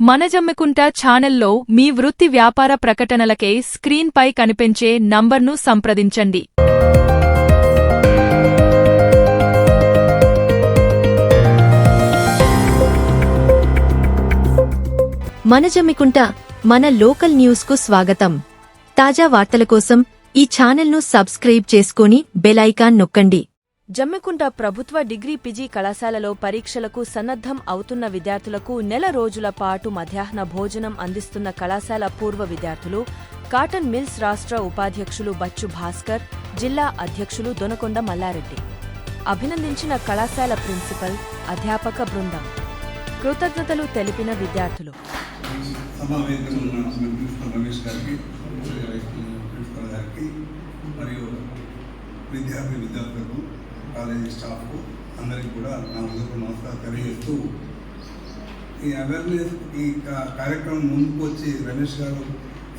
మనజమ్మికుంట ఛానల్లో మీ వృత్తి వ్యాపార ప్రకటనలకై స్క్రీన్పై కనిపించే నంబర్ను సంప్రదించండి. మనజమ్మికుంట మన లోకల్ న్యూస్కు స్వాగతం. తాజా వార్తల కోసం ఈ ఛానల్ను సబ్స్క్రైబ్ చేసుకుని బెలైకాన్ నొక్కండి. జమ్మికుంట ప్రభుత్వ డిగ్రీ పిజీ కళాశాలలో పరీక్షలకు సన్నద్ధం అవుతున్న విద్యార్థులకు నెల రోజుల పాటు మధ్యాహ్న భోజనం అందిస్తున్న కళాశాల పూర్వ విద్యార్థులు కాటన్ మిల్స్ రాష్ట్ర ఉపాధ్యక్షులు బచ్చు భాస్కర్ జిల్లా అధ్యక్షులు దొనకొండ మల్లారెడ్డి. అభినందించిన కళాశాల ప్రిన్సిపల్ అధ్యాపక బృందం. కృతజ్ఞతలు తెలిపిన విద్యార్థులు. మరియు విద్యార్థి విద్యార్థులకు కాలేజీ స్టాఫ్కు అందరికీ కూడా నా హృదయపూర్వక నమస్కారం తెలియజేస్తూ ఈ అవేర్నెస్ ఈ కార్యక్రమం ముందుకు వచ్చి రమేష్ గారు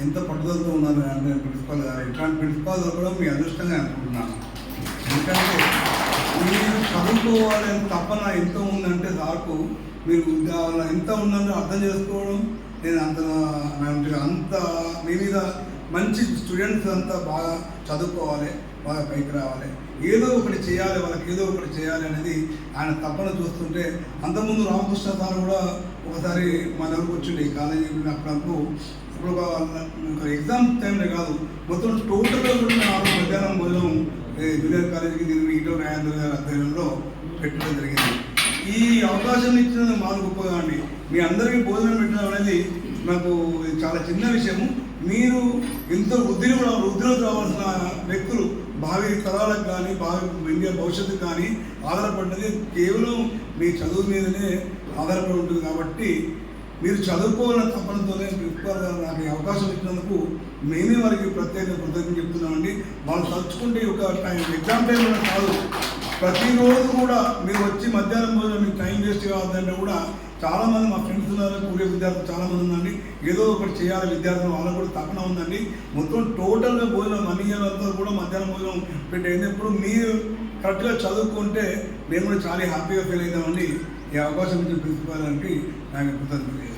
ఎంత పట్టుదలతో ఉన్నారు అంటే ప్రిన్సిపల్ గారు ఇట్లాంటి ప్రిన్సిపాల్ కూడా మీ అదృష్టంగా అనుకుంటున్నాను. ఎందుకంటే మీరు చదువుకోవాలని తప్పన ఎంత ఉందంటే సార్కు మీరు ఎంత ఉందని అర్థం చేసుకోవడం నేను అంత అంత మీ మీద మంచి స్టూడెంట్స్ అంతా బాగా చదువుకోవాలి. బాగా పైకి రావాలి. ఏదో ఒకటి చేయాలి వాళ్ళకి ఏదో ఒకటి చేయాలి అనేది ఆయన తప్పన చూస్తుంటే అంతకుముందు రామకృష్ణ సార్ కూడా ఒకసారి మా దగ్గరకు వచ్చిండే ఈ కాలేజీ అప్పుడు ఇప్పుడు ఒక ఎగ్జామ్ టైంలో కాదు మొత్తం టోటల్గా కూడా ఆరు మధ్యాహ్నం భోజనం జూనియర్ కాలేజీకి దీన్ని ఇటో రాజేంద్ర గారి ఆధ్వర్యంలో పెట్టడం జరిగింది. ఈ అవకాశం ఇచ్చిన మాకు గొప్పగా అండి మీ అందరికీ భోజనం పెట్టడం అనేది నాకు చాలా చిన్న విషయము. మీరు ఎంతో వృద్ధిని కూడా వృద్ధిలోకి రావాల్సిన వ్యక్తులు భావి తరాలకు కానీ భావి ఇండియా భవిష్యత్తుకు కానీ ఆధారపడినది కేవలం మీ చదువు మీదనే ఆధారపడి ఉంటుంది కాబట్టి మీరు చదువుకోవాలని తప్పనతోనే ప్రిన్సిపాల్ గారు నాకు అవకాశం ఇచ్చినందుకు మేమే వారికి ప్రత్యేక కృతజ్ఞత చెప్తున్నామండి. వాళ్ళు తలుచుకుంటే ఒక టైం ఎగ్జామ్ టైం కాదు. ప్రతిరోజు కూడా మీరు వచ్చి మధ్యాహ్నం భోజనం మీకు టైం వేస్ట్ కావద్దంటే కూడా చాలామంది మా ఫ్రెండ్స్ ఉన్నారు పూర్వ విద్యార్థులు చాలామంది ఉందండి ఏదో ఒకటి చేయాలి విద్యార్థులు వాళ్ళకు కూడా తపన ఉంది. మొత్తం టోటల్గా భోజనం అన్ని ఇయర్లంతా కూడా మధ్యాహ్నం భోజనం పెట్టేది. ఇప్పుడు మీరు కరెక్ట్గా చదువుకుంటే మేము కూడా చాలా హ్యాపీగా ఫీల్ అవుతామండి. ఈ అవకాశం ఇచ్చిన ప్రిన్సిపాల్ గారికి నాకు కృతజ్ఞత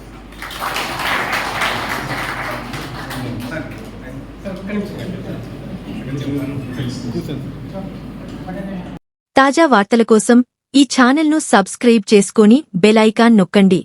తాజా వార్తల కోసం ఈ ఛానల్ను సబ్స్క్రైబ్ చేసుకుని ఐకాన్ నొక్కండి.